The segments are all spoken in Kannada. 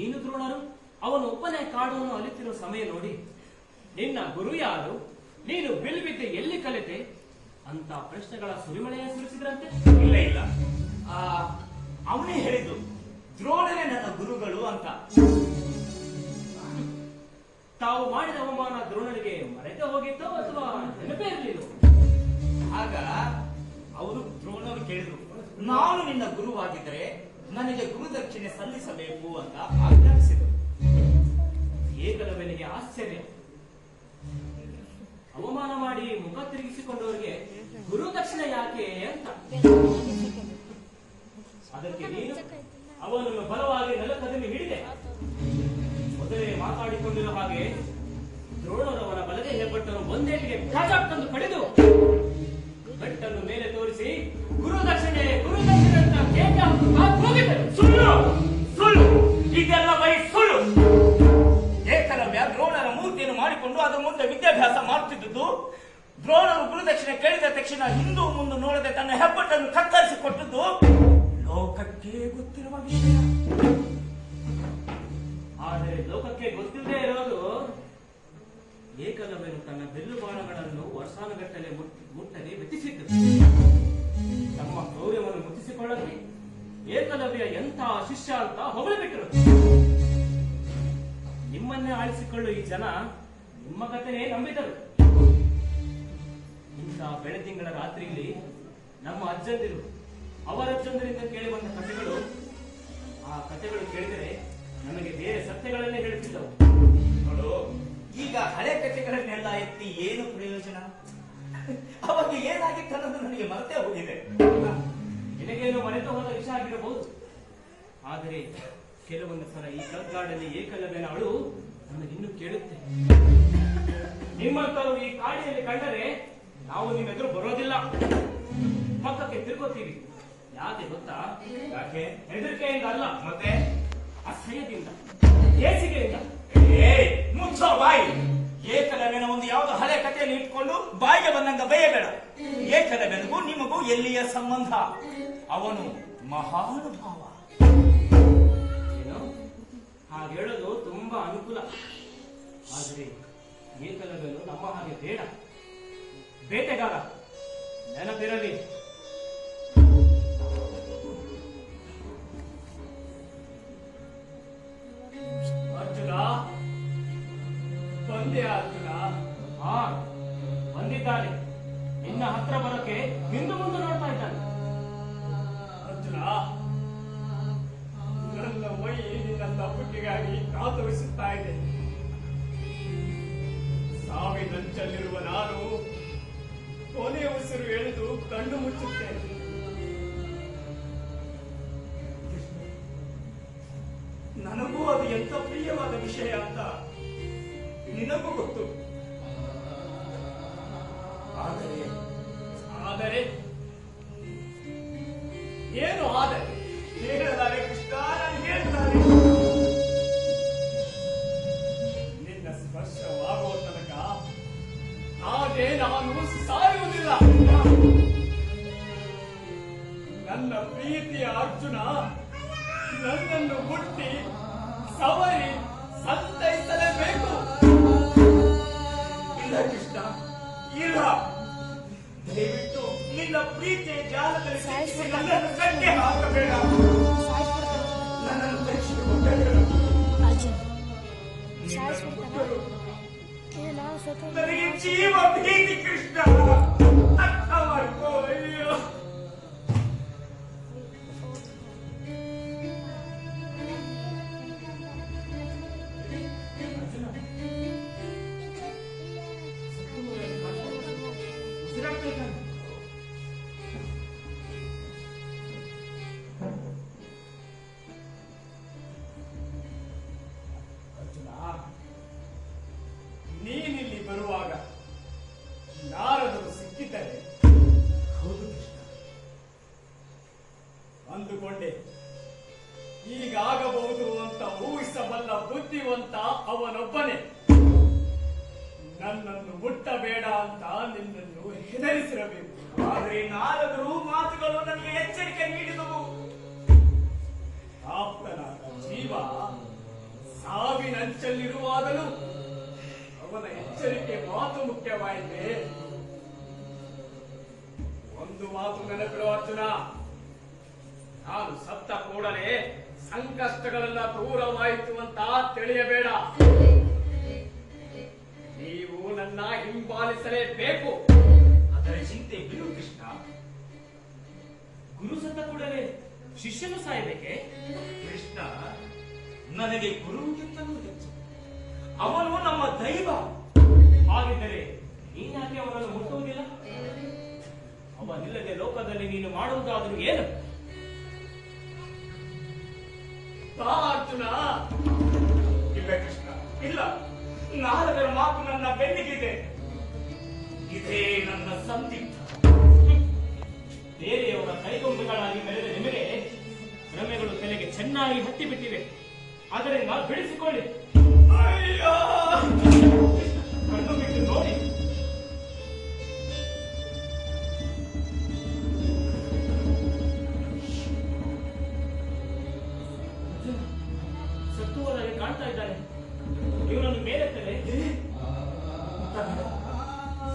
ನೀನು ದ್ರೋಣರು, ಅವನು ಒಬ್ಬನೇ ಕಾಡುವನ್ನು ಅಲಿತಿರುವ ಸಮಯ ನೋಡಿ. ನಿನ್ನ ಗುರು ಯಾರು? ನೀನು ಬಿಲ್ವಿದ್ದೆ ಎಲ್ಲಿ ಕಲಿತೆ? ಅಂತ ಪ್ರಶ್ನೆಗಳ ಸುರಿಮಳೆಯ ಸುರಿಸಿದ್ರಂತೆ? ಇಲ್ಲ ಇಲ್ಲ. ಆ, ಅವನೇ ಹೇಳಿದ್ದು, ದ್ರೋಣರೇ ನನ್ನ ಗುರುಗಳು ಅಂತ. ತಾವು ಮಾಡಿದ ಅವಮಾನ ದ್ರೋಣರಿಗೆ ಮರೆತೆ ಹೋಗಿತ್ತೋ ಅಥವಾ ನೆನಪೇ ಇರಲಿಲ್ಲ ಆಗ ಅವರು ದ್ರೋಣರು ಕೇಳಿದ್ರು, ನಾನು ನಿನ್ನ ಗುರುವಾಗಿದ್ದರೆ ನನಗೆ ಗುರುದಕ್ಷಿಣೆ ಸಲ್ಲಿಸಬೇಕು ಅಂತ ಆಜ್ಞಾಪಿಸಿದರು ಏಕಲವ್ಯನಿಗೆ ಆಶ್ಚರ್ಯ. ಅವಮಾನ ಮಾಡಿ ಮುಖ ತಿರುಗಿಸಿಕೊಂಡವರಿಗೆ ಗುರುದಕ್ಷಿಣೆ ಯಾಕೆ ಅಂತ. ಅದಕ್ಕೆ ನೀನು ಅವನನ್ನು ಬಲವಾಗಿ ನೆಲಕದಲ್ಲಿ ಹಿಡಿದೆ. ಮೊದಲೇ ಮಾತಾಡಿಕೊಂಡಿರುವ ಹಾಗೆ ದ್ರೋಣರವರ ಬಲಗೈ ಹೆಬ್ಬಟ್ಟನ್ನು ಒಂದೇ ತಂದು ಕಡಿದು ಮಾಡಿಕೊಂಡು ಅದರ ಮುಂದೆ ವಿದ್ಯಾಭ್ಯಾಸ ಮಾಡುತ್ತಿದ್ದುದು. ದ್ರೋಣರು ಗುರುದಕ್ಷಿಣೆ ಕೇಳಿದ ತಕ್ಷಣ ಹಿಂದೂ ಮುಂದೆ ನೋಡದೆ ತನ್ನ ಹೆಬ್ಬಟ್ಟನ್ನು ಕತ್ತರಿಸಿ ಕೊಟ್ಟದ್ದು. ಲೋಕಕ್ಕೆ ಗೊತ್ತಿರುವ ವಿಷಯ. ಆದರೆ ಲೋಕಕ್ಕೆ ಗೊತ್ತಿಲ್ಲದೆ ಇರೋದು ಏಕಲವ್ಯನು ತನ್ನ ಬಿಲ್ಲು ಬಾಣಗಳನ್ನು ವರ್ಷಾನುಗಟ್ಟಲೆ ಮುಟ್- ಮುಟ್ಟದೆ ವೆಚ್ಚಿಸಿದ್ದು ತಮ್ಮ ಗೌರವವನ್ನು ಮುಟ್ಟಿಸಿಕೊಳ್ಳದೆ ಏಕಲವ್ಯ ಎಂಥ ಶಿಷ್ಯ ಅಂತ ಹೊಗಳಿಬಿಟ್ಟರು ನಿಮ್ಮನ್ನೇ ಆಳಿಸಿಕೊಳ್ಳು ಈ ಜನ. ನಿಮ್ಮ ಕಥೆನೇ ನಂಬಿದರು ಇಂಥ ಬೆಳದಿಂಗಳ ರಾತ್ರಿಯಲ್ಲಿ ನಮ್ಮ ಅಜ್ಜಂದಿರು, ಅವರ ಅಜ್ಜಂದಿರಿಂದ ಕೇಳಿ ಬಂದ ಕಥೆಗಳು, ಆ ಕಥೆಗಳು ಕೇಳಿದರೆ ನಮಗೆ ಬೇರೆ ಸತ್ಯಗಳನ್ನೇ ಹೇಳುತ್ತಿದ್ದವು. ನೋಡು, ಈಗ ಹಳೆ ಕಥೆಗಳನ್ನೆಲ್ಲ ಎತ್ತಿ ಏನು ಪ್ರಯೋಜನ? ಅವಾಗ ಏನಾಗಿತ್ತು ಅನ್ನೋದು ನನಗೆ ಮರೆತೇ ಹೋಗಿದೆ. ನಿನಗೇನು ಮರೆತು ಹೋದ ವಿಷಯ ಆಗಿರಬಹುದು. ಆದರೆ ಕೆಲವೊಂದು ಸಲ ಈ ಕಲ್ಗಾಡಲ್ಲಿ ಏಕಲವ್ಯನ ಅಳು ನನಗಿನ್ನೂ ಕೇಳುತ್ತೆ. ನಿಮ್ಮಂತರು ಈ ಕಾಡಿಯಲ್ಲಿ ಕಂಡರೆ ನಾವು ನಿಮ್ಮೆದುರು ಬರೋದಿಲ್ಲ. ಪಕ್ಕಕ್ಕೆ ತಿರುಗುತ್ತೀವಿ ಯಾಕೆ ಗೊತ್ತಾ? ಯಾಕೆ? ಹೆದರಿಕೆಯಿಂದ ಅಲ್ಲ, ಮತ್ತೆ ಅಸಹ್ಯದಿಂದ ಏಸಿಗೆಯಿಂದ ಏ ಮುಚ್ಚೋ ಬಾಯಿ. ಏಕಲವ್ಯನ ಒಂದು ಯಾವುದೋ ಹಳೆ ಕಥೆಯಲ್ಲಿ ಇಟ್ಕೊಂಡು ಬಾಯಿಗೆ ಬಂದಂಗ ಬೈಯಬೇಡ. ಏಕಲವ್ಯನಿಗೂ ನಿಮಗೂ ಎಲ್ಲಿಯ ಸಂಬಂಧ? ಅವನು ಮಹಾನುಭಾವ. ಏನು? ಹಾಗೆ ಹೇಳೋದು ತುಂಬಾ ಅನುಕೂಲ. ಆದರೆ ಏಕಲವ್ಯನು ನಮ್ಮ ಹಾಗೆ ಬೇಡ. ಬೇಟೆಗಾರ ನೆನಪಿರಲಿ. ಅರ್ಜುನ ಬಂದೆ ಅರ್ಜುನ. ಹಾ ಬಂದಿದ್ದಾನೆ. ನಿನ್ನ ಹತ್ರ ಬರೋಕೆ ಹಿಂದೆ ಮುಂದೆ ನೋಡ್ತಾ ಇದ್ದಾನೆ. ಅರ್ಜುನ ನನ್ನ ಮೈ ನಿನ್ನ ತಪ್ಪಿಗಾಗಿ ಕಾತುರಿಸುತ್ತಾ ಇದೆ. ಸಾವಿನಂಚಲ್ಲಿರುವ ನಾನು ಕೊನೆಯ ಉಸಿರು ಎಳೆದು ಕಣ್ಣು ಮುಚ್ಚುತ್ತೇನೆ. ನನಗೂ ಅದು ಎಂತ ಪ್ರಿಯವಾದ ವಿಷಯ ಅಂತ ನಿನಗೂ ಗೊತ್ತು. ಆದರೆ ಆದರೆ? ಏನು ಆದರೆ? ನನ್ನ ಪ್ರೀತಿಯ ಅರ್ಜುನ ನನ್ನನ್ನು ಮುಟ್ಟಿ ಸವರಿ ಸಂತೈಸಲೇಬೇಕು. ಇಲ್ಲ ಕೃಷ್ಣ ಇಲ್ಲ. ದಯವಿಟ್ಟು ನಿನ್ನ ಪ್ರೀತಿಯ ಜಾಲದಲ್ಲಿ ನನ್ನನ್ನು ಕಟ್ಟಿ ಹಾಕಬೇಡ. ನನ್ನನ್ನು ನನಗೆ ಜೀವ ಭೀತಿ ಕೃಷ್ಣ. ಹೀಗಾಗಬಹುದು ಅಂತ ಊಹಿಸಬಲ್ಲ ಬುದ್ಧಿವಂತ ಅವನೊಬ್ಬನೇ. ನನ್ನನ್ನು ಮುಟ್ಟಬೇಡ ಅಂತ ನಿನ್ನನ್ನು ಹೆದರಿಸಿರಬೇಕು. ಆದರೆ ನಾರದರು ಮಾತುಗಳು ನನಗೆ ಎಚ್ಚರಿಕೆ ನೀಡಿದವು. ಆಪ್ತನಾದ ಜೀವ ಸಾವಿನಂಚಲ್ಲಿರುವಾಗಲೂ ಅವನ ಎಚ್ಚರಿಕೆ ಮಾತು ಮುಖ್ಯವಾಯಿತೆ. ಒಂದು ಮಾತು ನೆನಪಿರುವ ಅರ್ಜುನ ನಾನು ಸತ್ತ ಕೂಡಲೇ ಸಂಕಷ್ಟಗಳೆಲ್ಲ ದೂರವಾಯಿತು ಅಂತ ತಿಳಿಯಬೇಡ. ನೀವು ನನ್ನ ಹಿಂಬಾಲಿಸಲೇಬೇಕು. ಅದರ ಚಿಂತೆ ಬಿಡು ಕೃಷ್ಣ. ಗುರು ಸತ್ತ ಕೂಡಲೇ ಶಿಷ್ಯನು ಸಾಯಬೇಕೆ? ಕೃಷ್ಣ ನನಗೆ ಗುರುವಿಗಿಂತಲೂ ಹೆಚ್ಚು. ಅವನು ನಮ್ಮ ದೈವ. ಹಾಗಿದ್ದರೆ ನೀನ್ಯಾಕೆ ಅವನನ್ನು ಮುಟ್ಟುವುದಿಲ್ಲ? ಅವನಿಲ್ಲದೆ ಲೋಕದಲ್ಲಿ ನೀನು ಮಾಡುವುದಾದರೂ ಏನು? ಬಾ ಅರ್ಜುನ ಇಲ್ಲ ಕೃಷ್ಣ. ಇಲ್ಲ. ನಾರದರ ಮಾತು ನನ್ನ ಬೆನ್ನಿಗಿದೆ. ಇದೇ ನನ್ನ ಸಂದಿಗ್ಧ. ಬೇರೆಯವರ ಕೈಗೊಂಬೆಗಳಾಗಿ ಬೆಳೆದ ನಿಮಗೆ ಭ್ರಮೆಗಳು ತಲೆಗೆ ಚೆನ್ನಾಗಿ ಹತ್ತಿ ಬಿಟ್ಟಿವೆ ಅದರಿಂದ ಬಿಡಿಸಿಕೊಳ್ಳಿ. ಅಯ್ಯೋ! ಕಣ್ಣು ಬಿಟ್ಟು ನೋಡಿ. ಸತ್ತು ಸತ್ತುವರಾಗಿ ಕಾಣ್ತಾ ಇದ್ದಾನೆ ಇವನನ್ನು ತಲೆ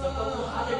ಸತ್ತವರು ಹಾಗೆ